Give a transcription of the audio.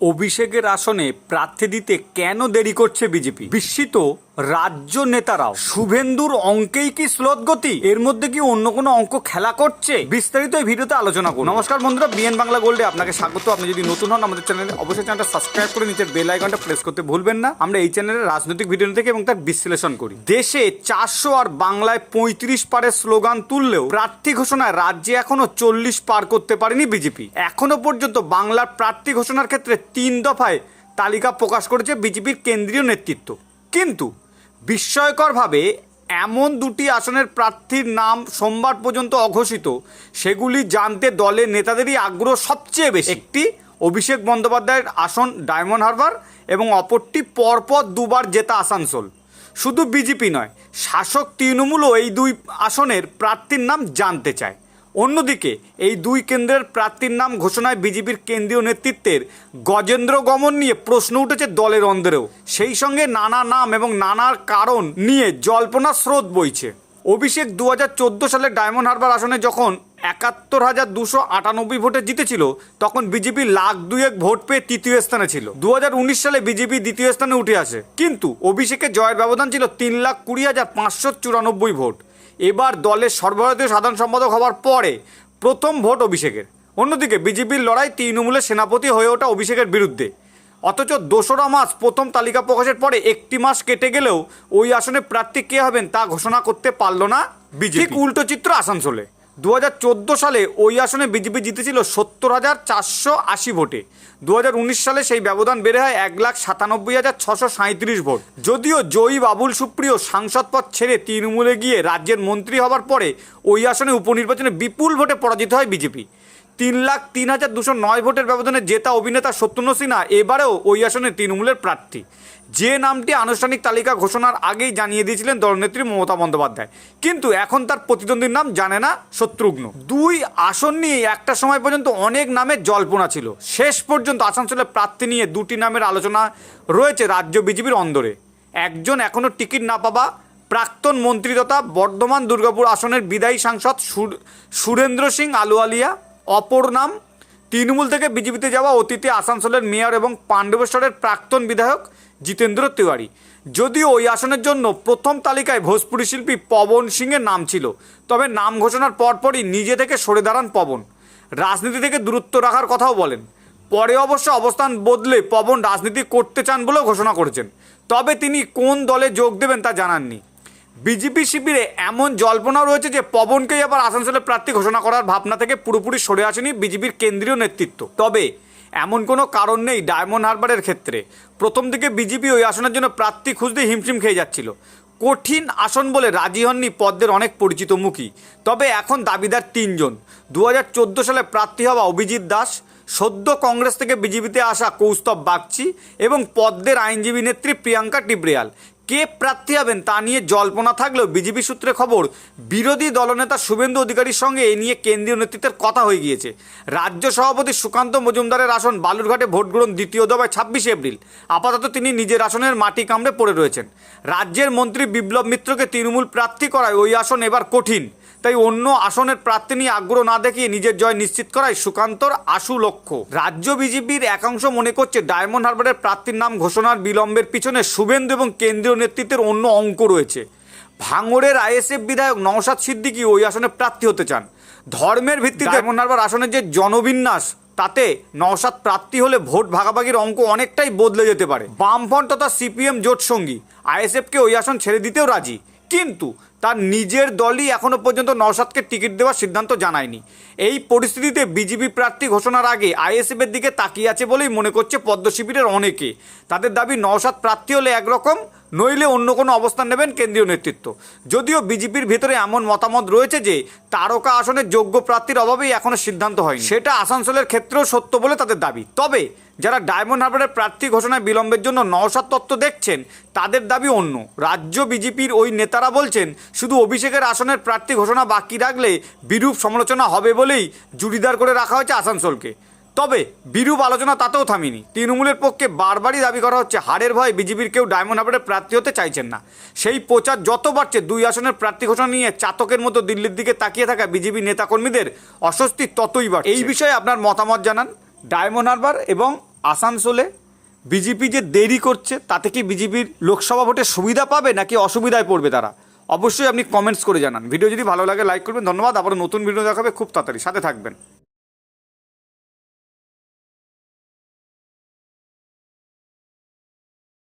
অভিষেকের আসনে প্রার্থী দিতে কেন দেরি করছে বিজেপি? বিস্মিত রাজ্য নেতারাও, শুভেন্দুর অঙ্কেই কি স্লোত গতি? এর মধ্যে কি অন্য কোনো অঙ্ক খেলা করছে? বিস্তারিত এই ভিডিওতে আলোচনা করুন নমস্কার বন্ধুরা, বিএন বাংলা গোল্ডে আপনাকে স্বাগত। আপনি যদি নতুন হন আমাদের চ্যানেলে, অবশ্যই চ্যানেলটা সাবস্ক্রাইব করে নিচের বেল আইকনটা প্রেস করতে ভুলবেন না। আমরা এই চ্যানেলে রাজনৈতিক ভিডিও থেকে এবং তার বিশ্লেষণ করি। দেশে চারশো আর বাংলায় পঁয়ত্রিশ পারের স্লোগান তুললেও প্রার্থী ঘোষণায় রাজ্যে এখনও চল্লিশ পার করতে পারেনি বিজেপি। এখনও পর্যন্ত বাংলার প্রার্থী ঘোষণার ক্ষেত্রে তিন দফায় তালিকা প্রকাশ করেছে বিজেপির কেন্দ্রীয় নেতৃত্ব। কিন্তু বিস্ময়করভাবে এমন দুটি আসনের প্রার্থীর নাম সোমবার পর্যন্ত অঘোষিত, সেগুলি জানতে দলের নেতাদেরই আগ্রহ সবচেয়ে বেশি। একটি, অভিষেক বন্দ্যোপাধ্যায়ের আসন ডায়মন্ড হারবার এবং অপরটি পরপর দুবার জেতা আসানসোল। শুধু বিজেপি নয়, শাসক তৃণমূলও এই দুই আসনের প্রার্থীর নাম জানতে চায়। অন্যদিকে, এই দুই কেন্দ্রের প্রার্থীর নাম ঘোষণায় বিজেপির কেন্দ্রীয় নেতৃত্বের গজেন্দ্র গমন নিয়ে প্রশ্ন উঠেছে দলের অন্দরেও সেই সঙ্গে নানা নাম এবং নানার কারণ নিয়ে জল্পনা স্রোত বইছে। অভিষেক দুহাজার চোদ্দ সালে ডায়মন্ড হারবার আসনে যখন একাত্তর হাজার দুশো আটানব্বই ভোটে জিতেছিল, তখন বিজেপি লাখ দুয়েক ভোট পেয়ে তৃতীয় স্থানে ছিল। দু হাজার উনিশ সালে বিজেপি দ্বিতীয় স্থানে উঠে আসে। কিন্তু অভিষেকের জয়ের ব্যবধান ছিল তিন লাখ কুড়ি হাজার পাঁচশো চুরানব্বই ভোট। এবার দলের সর্বভারতীয় সাধারণ সম্পাদক হওয়ার পরে প্রথম ভোট অভিষেকের। অন্যদিকে বিজেপির লড়াই তৃণমূলের সেনাপতি হয়ে ওঠা অভিষেকের বিরুদ্ধে। অথচ দোসরা মাস প্রথম তালিকা প্রকাশের পরে একটি মাস কেটে গেলেও ওই আসনে প্রার্থী কে হবেন তা ঘোষণা করতে পারল না বিজেপি। উল্টো চিত্র আসানসোলে। দু হাজার চোদ্দ সালে ওই আসনে বিজেপি জিতেছিল সত্তর হাজার চারশো আশি ভোটে। দু হাজার উনিশ সালে সেই ব্যবধান বেড়ে হয় এক লাখ সাতানব্বই হাজার ছশো সাঁত্রিশ ভোট। যদিও জয়ী বাবুল সুপ্রিয় সাংসদ পদ ছেড়ে তৃণমূলে গিয়ে রাজ্যের মন্ত্রী হবার পরে ওই আসনে উপনির্বাচনে বিপুল ভোটে পরাজিত হয় বিজেপি। তিন লাখ তিন হাজার দুশো নয় ভোটের ব্যবধানে জেতা অভিনেতা সত্যেন্দ্র সিনহা এবারেও ওই আসনে তৃণমূলের প্রার্থী। যে নামটি আনুষ্ঠানিক তালিকা ঘোষণার আগেই জানিয়ে দিয়েছিলেন দলনেত্রী মমতা বন্দ্যোপাধ্যায়। কিন্তু এখন তার প্রতিদ্বন্দ্বীর নাম জানে না শত্রুঘ্ন। দুই আসন নিয়ে একটা সময় পর্যন্ত অনেক নামের জল্পনা ছিল। শেষ পর্যন্ত আসানসোলের প্রার্থী নিয়ে দুটি নামের আলোচনা রয়েছে রাজ্য বিজেপির অন্দরে। একজন এখনও টিকিট না পাবা প্রাক্তন মন্ত্রী তথা বর্ধমান দুর্গাপুর আসনের বিদায়ী সাংসদ সুর- সুরেন্দ্র সিং আলুয়ালিয়া অপর নাম তৃণমূল থেকে বিজেপিতে যাওয়া অতীতে আসানসোলের মেয়র এবং পাণ্ডবেশ্বরের প্রাক্তন বিধায়ক জিতেন্দ্র তিওয়ারি। যদিও ওই আসনের জন্য প্রথম তালিকায় ভোজপুরি শিল্পী পবন সিংয়ের নাম ছিল, তবে নাম ঘোষণার পরপরই নিজে থেকে সরে দাঁড়ান পবন। রাজনীতি থেকে দূরত্ব রাখার কথাও বলেন। পরে অবশ্য অবস্থান বদলে পবন রাজনীতি করতে চান বলেও ঘোষণা করেছেন। তবে তিনি কোন দলে যোগ দেবেন তা জানাননি। বিজেপি শিবিরে এমন জল্পনা রয়েছে যে পবনকেই আবার আসানসোলের প্রার্থী ঘোষণা করার ভাবনা থেকে পুরোপুরি সরে আসেনি বিজেপির কেন্দ্রীয় নেতৃত্ব। তবে এমন কোনো কারণ নেই ডায়মন্ড হারবারের ক্ষেত্রে। প্রথম দিকে বিজেপি ওই আসনের জন্য প্রার্থী খুঁজতে হিমশিম খেয়ে যাচ্ছিল। কঠিন আসন বলে রাজি হননি পদ্মের অনেক পরিচিত মুখী। তবে এখন দাবিদার তিনজন। দু হাজার চোদ্দ সালে প্রার্থী হওয়া অভিজিৎ দাস সদ্য কংগ্রেস থেকে বিজেপিতে আসা কৌস্তব বাগচি এবং পদ্মের আইনজীবী নেত্রী প্রিয়াঙ্কা টিবরিয়াল। কে প্রার্থী হবেন তা নিয়ে জল্পনা থাকলেও বিজেপি সূত্রে খবর, বিরোধী দলনেতা শুভেন্দু অধিকারীর সঙ্গে এ নিয়ে কেন্দ্রীয় নেতৃত্বের কথা হয়ে গিয়েছে। রাজ্য সভাপতি সুকান্ত মজুমদারের আসন বালুরঘাটে ভোট গ্রহণ দ্বিতীয় দফায় ছাব্বিশে এপ্রিল। আপাতত তিনি নিজের আসনের মাটি কামড়ে পড়ে রয়েছেন। রাজ্যের মন্ত্রী বিপ্লব মিত্রকে তৃণমূল প্রার্থী করায় ওই আসন এবার কঠিন। তাই অন্য আসনের প্রার্থী নিয়ে আগ্রহ না দেখিয়ে নিজের জয় নিশ্চিত করায় সুকান্তর আশু লক্ষ্য। রাজ্য বিজেপির একাংশ মনে করছে ডায়মন্ড হারবারের প্রার্থীর নাম ঘোষণার বিলম্বের পিছনে শুভেন্দু এবং কেন্দ্রীয় নেতৃত্বের অন্য অঙ্ক রয়েছে। ভাঙড়ের আইএসএফ বিধায়ক নওশাদ সিদ্দিকী ওই আসনে প্রার্থী হতে চান। ধর্মের ভিত্তিতে ডায়মন্ড হারবার আসনের যে জনবিন্যাস, তাতে নওশাদ প্রার্থী হলে ভোট ভাগাভাগির অঙ্ক অনেকটাই বদলে যেতে পারে। বামফ্রন্ট তথা সিপিএম জোট সঙ্গী আইএসএফকে ওই আসন ছেড়ে দিতেও রাজি। কিন্তু তার নিজের দলই এখনও পর্যন্ত নওশাদকে টিকিট দেওয়ার সিদ্ধান্ত জানায়নি। এই পরিস্থিতিতে বিজেপি প্রার্থী ঘোষণার আগে আইএসএফের দিকে তাকিয়ে আছে বলেই মনে করছে পদ্ম শিবিরের অনেকে। তাদের দাবি, নওশাদ প্রার্থী হলে একরকম, নইলে অন্য কোনো অবস্থান নেবেন কেন্দ্রীয় নেতৃত্ব। যদিও বিজেপির ভেতরে এমন মতামত রয়েছে যে, তারকা আসনের যোগ্য প্রার্থীর অভাবেই এখনও সিদ্ধান্ত হয়নি। সেটা আসানসোলের ক্ষেত্রেও সত্য বলে তাদের দাবি। তবে, যারা ডায়মন্ড হারবারের প্রার্থী ঘোষণায় বিলম্বের জন্য নওশাদ তত্ত্ব দেখছেন, তাদের দাবি অন্য। রাজ্য বিজেপির ওই নেতারা বলছেন শুধু অভিষেকের আসনের প্রার্থী ঘোষণা বাকি রাখলে বিরূপ সমালোচনা হবে বলেই জুড়িদার করে রাখা হয়েছে আসানসোলকে। তবে বিরূপ আলোচনা তাতেও থামিনি। তৃণমূলের পক্ষে বারবারই দাবি করা হচ্ছে, হারের ভয়ে বিজেপির কেউ ডায়মন্ড হারবারের প্রার্থী হতে চাইছেন না। সেই প্রচার যত বাড়ছে, দুই আসনের প্রার্থী ঘোষণা নিয়ে চাতকের মতো দিল্লির দিকে তাকিয়ে থাকা বিজেপি নেতাকর্মীদের অস্বস্তি ততই বাড়ছে। এই বিষয়ে আপনার মতামত জানান। ডায়মন্ড হারবার এবং আসানসোলে বিজেপি যে দেরি করছে, তাতে কি বিজেপির লোকসভা ভোটে সুবিধা পাবে নাকি অসুবিধায় পড়বে তারা? অবশ্যই আপনি কমেন্টস করে জানান। ভিডিও যদি ভালো লাগে লাইক করবেন। ধন্যবাদ। আবার নতুন ভিডিও দেখাবে, খুব তাড়াতাড়ি। সাথে থাকবেন।